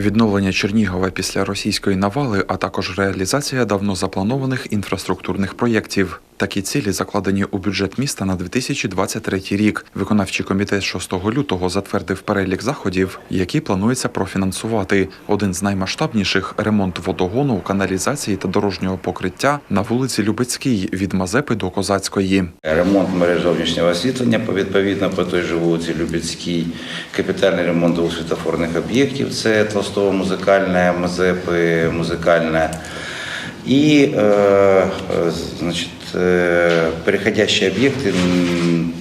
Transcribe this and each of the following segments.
Відновлення Чернігова після російської навали, а також реалізація давно запланованих інфраструктурних проєктів. Такі цілі закладені у бюджет міста на 2023 рік. Виконавчий комітет 6 лютого затвердив перелік заходів, які планується профінансувати. Один з наймасштабніших ремонт водогону, каналізації та дорожнього покриття на вулиці Любецькій від Мазепи до Козацької. Ремонт мереж зовнішнього освітлення по відповідно по той же вулиці Любецькій, капітальний ремонт двох світофорних об'єктів. Це Толстого музикальне, Мазепи музикальне. І значит, переходящие значить, е, об'єкти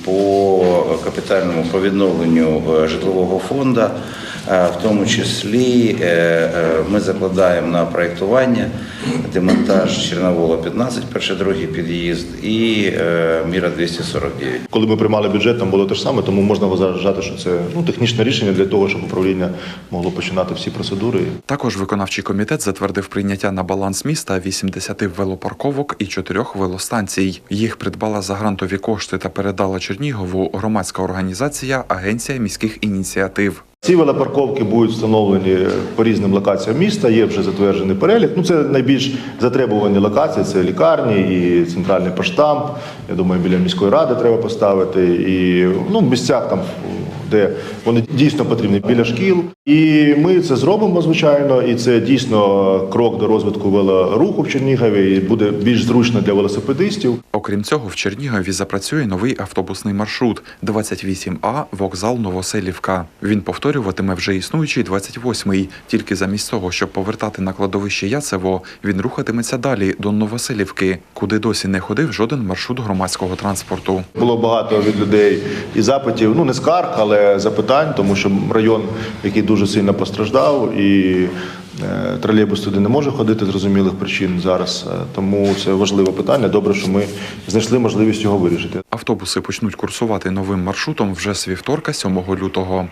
по капітальному по відновленню житлового фонду. Е, В тому числі е, е, ми закладаємо на проєктування демонтаж Черновола 15, перший другий під'їзд і Міра 249. Коли ми приймали бюджет, там було те ж саме, тому можна вважати, що це ну, технічне рішення для того, щоб управління могло починати всі процедури. Також виконавчий комітет затвердив прийняття на баланс міста 80 велопарковок і 4 велостанцій. Їх придбала за грантові кошти та передала Чернігову громадська організація Агенція міських ініціатив. Ці велопарковки будуть встановлені по різним локаціям міста. Є вже затверджений перелік. Ну це найбільш затребувані локації. Це лікарні і центральний поштамп. Я думаю, біля міської ради треба поставити. І ну, в місцях там, де вони дійсно потрібні біля шкіл. І ми це зробимо, звичайно. І це дійсно крок до розвитку велоруху в Чернігові. І буде більш зручно для велосипедистів. Окрім цього, в Чернігові запрацює новий автобусний маршрут 28А вокзал Новоселівка. Він повторюватиме вже існуючий 28-й. Тільки замість того, щоб повертати на кладовище Яцево, він рухатиметься далі до Новоселівки, куди досі не ходив жоден маршрут громадського транспорту. Було багато від людей і запитів, ну не скарг, але запитань, тому що район, який дуже сильно постраждав, і е, тролейбус туди не може ходити з зрозумілих причин зараз. Е, Тому це важливе питання. Добре, що ми знайшли можливість його вирішити. Автобуси почнуть курсувати новим маршрутом вже з вівторка, 7 лютого.